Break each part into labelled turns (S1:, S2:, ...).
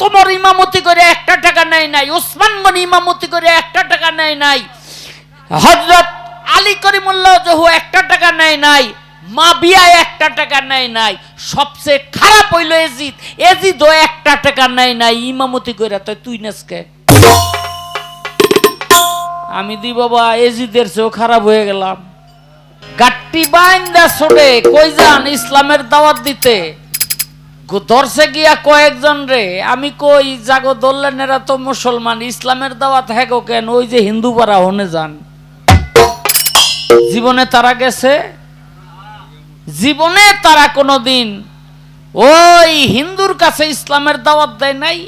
S1: তোমার ইমামতি করে একটা টাকা নেয় নাই, ওসমান গনি ইমামতি করে একটা টাকা নেয় নাই হজরত আলী করিমুল্লাহ জহু একটা টাকা নেয় নাই মা বিয়ায় একটা টাকা নেয় নাই, সবচেয়ে খারাপ হইল এজিদ, এজিদও একটা টাকা নেয় নাই, ইমামতি করে তো তুই নেসকে আমি দি বাবা এজিদের চেয়েও খারাপ হয়ে গেলাম। গাট্টি বাইন্দা ছোটে, কই যান ইসলামের দাওয়াত দিতে? ধরছে গিয়া কয়েকজন রে। আমি কই, জাগো ধরলেন এরা তো মুসলমান, ইসলামের দাওয়াত হ্যাঁ গো কেন? ওই যে হিন্দু পাড়া হনে যান। জীবনে তারা গেছে? জীবনে তারা কোনোদিন। ওই হিন্দুর কাছে ইসলামের দাওয়াত দেয় নাই,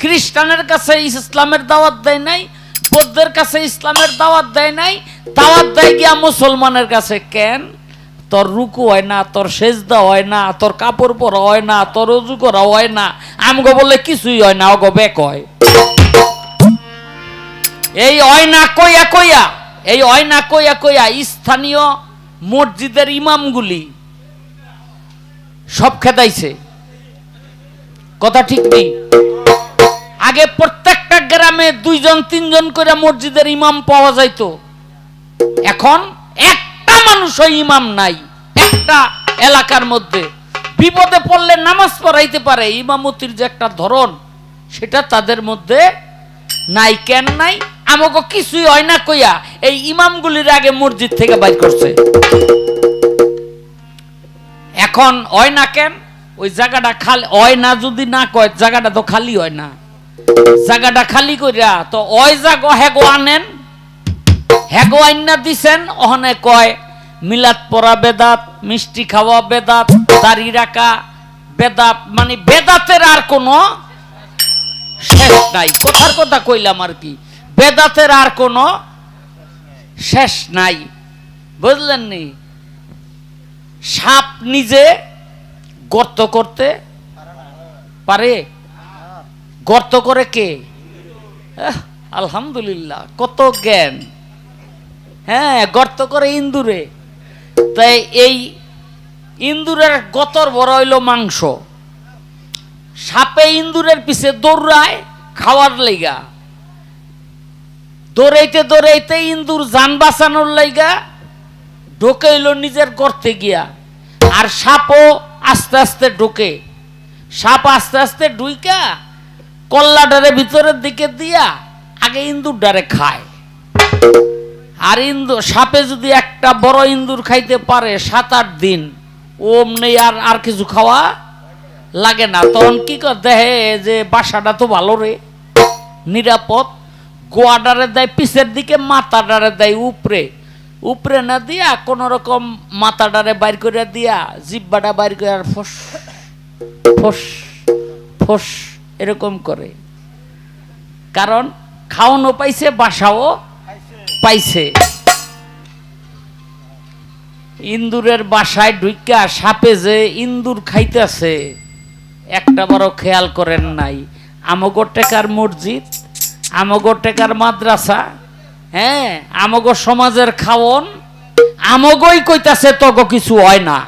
S1: খ্রিস্টানের কাছে ইসলামের দাওয়াত দেয় নাই, বৌদ্ধের কাছে ইসলামের দাওয়াত দেয় নাই, দাওয়াত দেয় গিয়া মুসলমানের কাছে। কেন? তোর রুকু হয় না, তোর সেজদা হয় না, তোর কাপড় পরা হয় না, তোর অজু করা হয় না, আমগো বলে কিছুই হয় না অগো বেক হয়। এই হয় না কইয়া কইয়া, এই হয় না কইয়া কইয়া স্থানীয় মসজিদের ইমামগুলি সব খেদাইছে। কথা ঠিক নেই। আগে প্রত্যেকটা গ্রামে দুইজন, তিনজন করে মসজিদের ইমাম পাওয়া যাইতো। এখন মানুষও ইমাম নাই। একটা এলাকার মধ্যে বিপদে পড়লে নামাজ পড়াইতে পারে, ইমামতির যে একটা ধরন, সেটা তাদের মধ্যে নাই, কেন নাই? আমাকে কিছুই হয় না কইয়া এই ইমামগুলির আগে মসজিদ থেকে বাইর করছে। এখন হয় না কেন? ওই জায়গাটা খালি, হয় না যদি না কয়, জায়গাটা তো খালি হয় না। জায়গাটা খালি কইরা তো ওই জাগো হেগো আনেন, হেগো আইনা দিছেন, ওখানে কয় মিলাদ পড়া বেদাত, মিষ্টি খাওয়া বেদাত, দাড়ি রাখা বেদাত মানে বেদাতের আর কোনো শেষ নাই। কথার কথা কইলাম আর কি। বেদাতের আর কোনো শেষ নাই। বুঝলেন নি? সাপ নিজে গর্ত করতে পারে। গর্ত করে কে? আলহামদুলিল্লাহ, কত জ্ঞান। হ্যাঁ গর্ত করে ইন্দুরে। তাই এই ইন্দুরের গতর বড় হইল মাংস। সাপে ইন্দুরের পিছে দৌড়ায় খাওয়ার লেগা। দৌড়াইতে দৌড়াইতে ইন্দুর যান বাঁচানোর লাইগা ঢোকাইল নিজের গর্তে গিয়া। আর সাপও আস্তে আস্তে ঢোকে। সাপ আস্তে আস্তে ঢুইকা কল্লাডারে ভিতরের দিকে দিয়া আগে ইন্দুর ডারে খায়। আর ইন্দুর সাপে যদি একটা বড় ইন্দুর খাইতে পারে সাত আট দিন ওম নেই আর আর কিছু খাওয়া লাগে না। তখন কি কর, দেহে যে বাসাটা তো ভালো রে, নিরাপদ। গোয়াডারে দেয়, পিছের দিকে মাথাডারে দেয় উপরে। উপরে না দিয়া কোন রকম মাথাডারে বাইর করে দিয়া, জিব্বাটা বাইর করে আর ফস ফস ফস, এরকম করে। কারণ, খাওয়ানো পাইছে, বাসাও পাইছে। ইন্দুরের বাসায় ঢুইকা সাপে যে ইন্দুর খাইতেছে, একটা বড় খেয়াল করেন নাই। আমগো টেকার মসজিদ, আমগো টেকার মাদ্রাসা হ্যাঁ আমগো সমাজের খাওন, আমগোই কইতাছে তগো কিছু হয় না।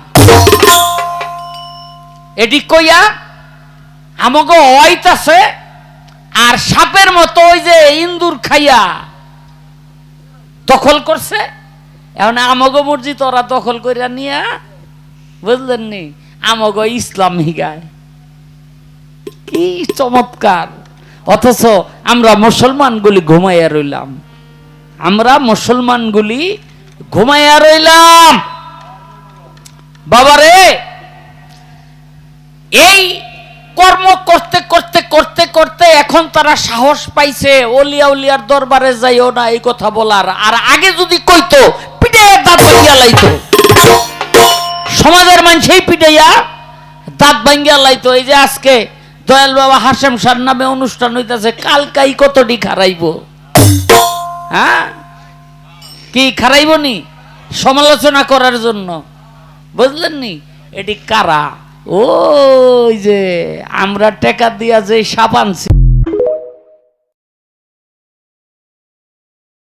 S1: এটি কইয়া আমগো হইতাছে, আর সাপের মতো ওই যে ইন্দুর খাইয়া দখল করছে। এখন আমগো মসজিদ ওরা দখল করিয়া নিয়া, বুঝলেন নি? আমগো ইসলাম হিগায়। কি চমৎকার। অথচ আমরা মুসলমানগুলি ঘুমাইয়া রইলাম। আমরা মুসলমানগুলি ঘুমাইয়া রইলাম। বাবারে, এই কর্ম এখন তারা সাহস পাইছে, অলিয়া উলিয়ার দরবারে যাইও না, এই কথা বলার। আর আগে যদি কইতো পিঠে দাঁত ভাঙ্গিয়া লাইতো। সমাজের মানুষই পিটাইয়া দাঁত ভাঙ্গিয়া লাইতো। এই যে আজকে দয়াল বাবা হাসেম সার নামে অনুষ্ঠান হইতাছে, কালকাই কতটি খারাইব? হ্যাঁ? কি খারাইব নি? সমালোচনা করার জন্য। বুঝলেন নি? এটি কারা? ওই যে আমরা টেকা দিয়া যে সাপ আনছি।